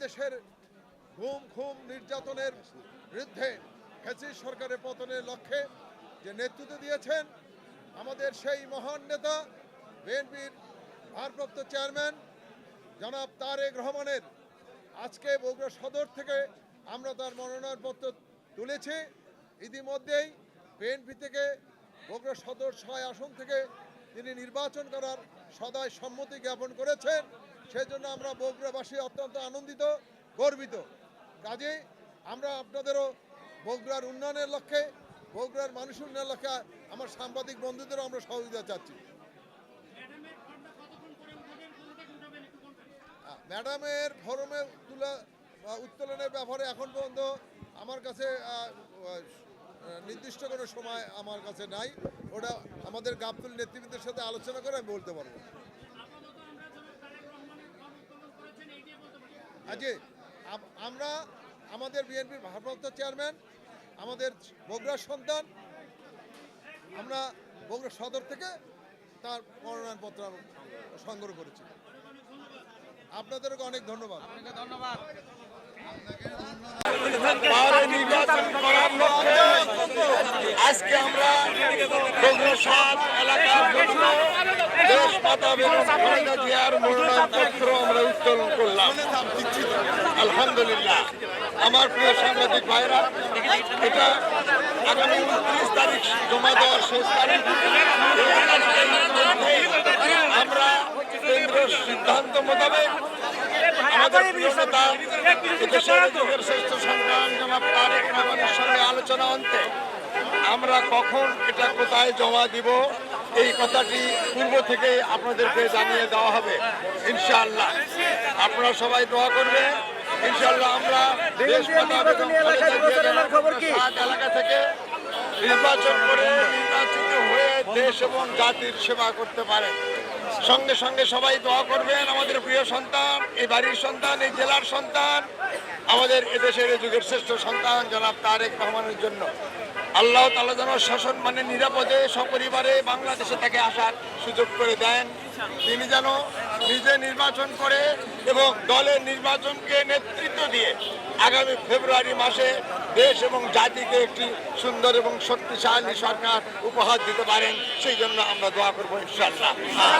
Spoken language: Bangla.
এদেশের ঘুম খুম নির্যাতনের বিরুদ্ধে ফ্যাসিস্ট সরকারের পতনের লক্ষ্যে যে নেতৃত্ব দিয়েছেন আমাদের সেই মহান নেতা, বিএনপির ভারপ্রাপ্ত চেয়ারম্যান জনাব তারেক রহমানের। আজকে বগুড়া সদর থেকে আমরা তার মনোনয়নপত্র তুলেছি। ইতিমধ্যেই বিএনপি থেকে বগুড়া সদর ছয় আসন থেকে তিনি নির্বাচন করার সদায় সম্মতি জ্ঞাপন করেছেন। সেজন্য আমরা বগুড়াবাসী অত্যন্ত আনন্দিত, গর্বিত। কাজে আমরা আপনাদেরও বগুড়ার উন্নয়নের লক্ষ্যে, বগুড়ার মানুষ উন্নয়নের লক্ষ্যে আমার সাংবাদিক বন্ধুদেরও আমরা সহযোগিতা চাচ্ছি। ম্যাডামের ফরমে তুলা উত্তোলনের ব্যাপারে এখন পর্যন্ত আমার কাছে নির্দিষ্ট কোনো সময় আমার কাছে নাই। ওটা আমাদের গাবতুল নেতৃবৃন্দের সাথে আলোচনা করে আমি বলতে পারব। আজকে আমরা আমাদের বিএনপির ভারপ্রাপ্ত চেয়ারম্যান আমাদের বগুড়ার সন্তান আমরা বগুড়া সদর থেকে তার মনোনয়নপত্র সংগ্রহ করেছি। আপনাদেরকে অনেক ধন্যবাদ। লক্ষ্যে আজকে আমরা এলাকার দেশ মাতা বেগম জিয়ার আমরা উত্তোলন করলাম। আলহামদুলিল্লাহ। আমার প্রিয় সাংবাদিক ভাইরা এটা আগামী উনত্রিশ তারিখ জমা দেওয়ার শেষ তারিখ। আমরা কেন্দ্রের সিদ্ধান্ত মোতাবেক আমাদের প্রিয় নেতা এদেশের যুগের শ্রেষ্ঠ সন্তান জনাব তারেক রহমানের সঙ্গে আলোচনা অন্তে আমরা কখন এটা কোথায় জমা দিব এই কথাটি পূর্ব থেকে আপনাদেরকে জানিয়ে দেওয়া হবে। ইনশাআল্লাহ। আপনারা সবাই দোয়া করবেন। ইনশাআল্লাহ আমরা দেশ এলাকা থেকে নির্বাচন করে নির্বাচিত হয়ে দেশ এবং জাতির সেবা করতে পারে সঙ্গে সঙ্গে সবাই দোয়া করবেন। আমাদের প্রিয় সন্তান এই বাড়ির সন্তান এই জেলার সন্তান আমাদের এদেশের এই যুগের শ্রেষ্ঠ সন্তান জনাব তারেক রহমানের জন্য। আল্লাহ তালা যেন শাসন মানে নিরাপদে সপরিবারে বাংলাদেশে তাকে আসার সুযোগ করে দেন। তিনি যেন নিজে নির্বাচন করে এবং দলের নির্বাচনকে নেতৃত্ব দিয়ে আগামী ফেব্রুয়ারি মাসে দেশ এবং জাতিকে একটি সুন্দর এবং শক্তিশালী সরকার উপহার দিতে পারেন, সেই জন্য আমরা দোয়া করব ইনশাল্লাহ